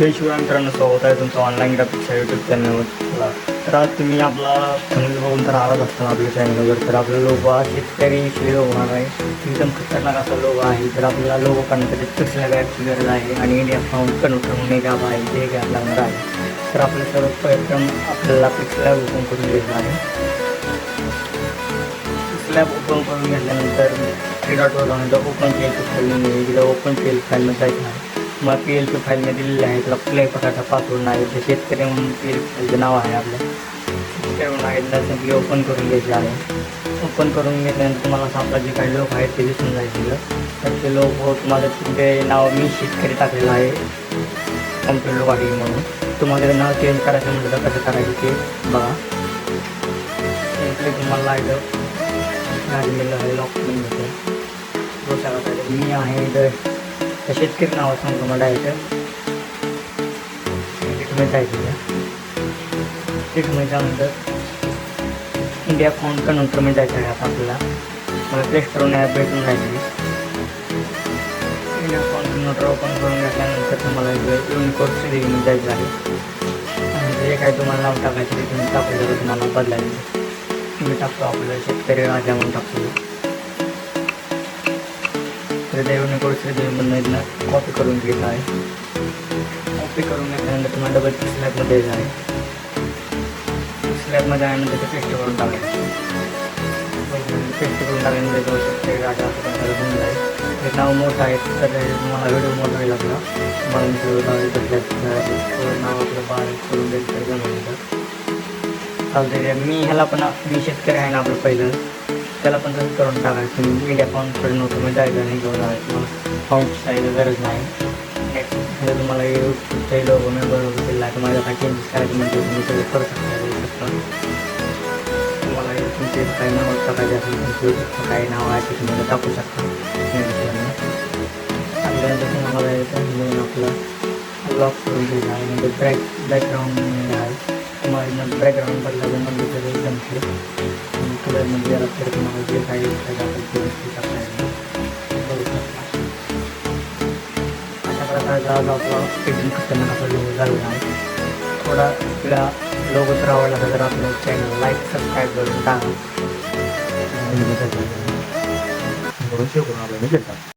जय शिवाय मित्रांनो स्वागत आहे तुमचं ऑनलाईन ग्राफिक्सच्या यूट्यूब चॅनलवर तर आज तुम्ही आपला चॅनल बघून तर आलाच असताना आपल्या चॅनलवर तर आपला लोगो हा शेतकरी विषयी होणार आहे. एकदम खतरनाक असा लोगो आहे. तर आपल्याला लोगो करण्यासाठी पिक्सला बॅगची गरज आहे आणि इंडिया फाउंड कन्वर्टर म्हणून एक ॲप आहे. ते घ्यायला लागणार आहे. तर आपल्या सर्वप्रथम आपल्याला पिक्सला ओपन करून घ्यायचं आहे. स्लॅब ओपन करून घेतल्यानंतर थ्री डॉटवर जाऊन ओपन केल फाईल ओपन केल एल फाईलमध्ये जायचं आहे. मग पी एल पी फाईलने दिलेले आहे त्याला कुठल्याही प्रकारचा पासवर्ड नाही ते शेतकरी म्हणून पी एल पी फाईलचं नाव आहे आपलं. शेतकरी म्हणून आहे त्याला ओपन करून घ्यायचे आहे. ओपन करून घेतल्यानंतर तुम्हाला असं जे काही लोक आहेत ते दिसून जायचं तर ते लोक हो, तुम्हाला तुमचे नाव मी शेतकरी टाकलेलं आहे. कम्प्युटर वाढी म्हणून. तुम्हाला ते नाव चेंज करायचं म्हटलं तर कसं करायचं ते बघा. इकडे तुम्हाला इथं लागलेलं आहे लॉक करून घेतो मी आहे तर शेतकरी नाव सांगतो मला डायरेक्ट तिकडे जायचं तिकडे त्यानंतर इंडिया फाउंड कन्वर्टरमध्ये जायचं आहे आता आपल्याला. मला प्ले स्टोरून ॲप भेटून जायची इंडिया फाउंड नोटर ओपन करून घेतल्यानंतर तुम्हाला युनिकोड सिरीजमध्ये जायचं आहे. आणि जे काही तुम्हाला नाव टाकायचं ते तुम्ही टाकलं तुम्हाला बदलायचं मी टाकतो आपलं शेतकरी राजा म्हणून टाकतो. तर त्या युनिकोड सिरीजमधनं कॉपी करून घेत आहे. कॉपी करून घेतल्यानंतर तुम्हाला डबल स्लॅबमध्ये यायचं आहे. स्लॅबमध्ये आल्यानंतर म्हणजे ते पेस्ट करून टाकायचं. पेस्ट करून टाकल्यानंतर जाऊ शकते राजा होऊन जाईल. ते नाव मोठं आहे तर तुम्हाला व्हिडिओ मोठा होईल आपला. म्हणून नाव आपलं बाळ करून द्यायचं आहे चालते मी ह्याला पण मी शेतकरी आहे ना आपलं पहिलं. त्याला पण तसं करून टाकायचं. मीडिया फाउंडकडे नव्हतं मी जायचं नाही घेऊन जायचं मला फाउंडची जायचं गरज नाही. नेक्स्ट तुम्हाला युट्यूबचाही लोगो मी बरोबर केला आहे माझ्या काही चेंजेस करायचे म्हणजे तुम्ही सगळे करू शकता करू शकता. तुम्हाला तुमचे काही नाव टाकायचे असेल तुमचं युट्यूबचं काही नाव आहे ते तुम्हाला टाकू शकता. टाकल्यानंतर तुम्हाला येतं आपलं लॉक करून घ्यायचं आहे. म्हणजे बॅक बॅकग्राऊंड म्हणजे आहे. तुम्हाला बॅकग्राऊंड बदलायचं म्हणजे सगळं एकदम कलरमध्ये म्हणजे याला तुम्हाला जे काही अशा प्रकारचा आज आपला झालेला आहे थोडा आपला लोगो तर आवडला तर आपलं चॅनल लाईक सबस्क्राईब करून टाका. म्हणून शिकून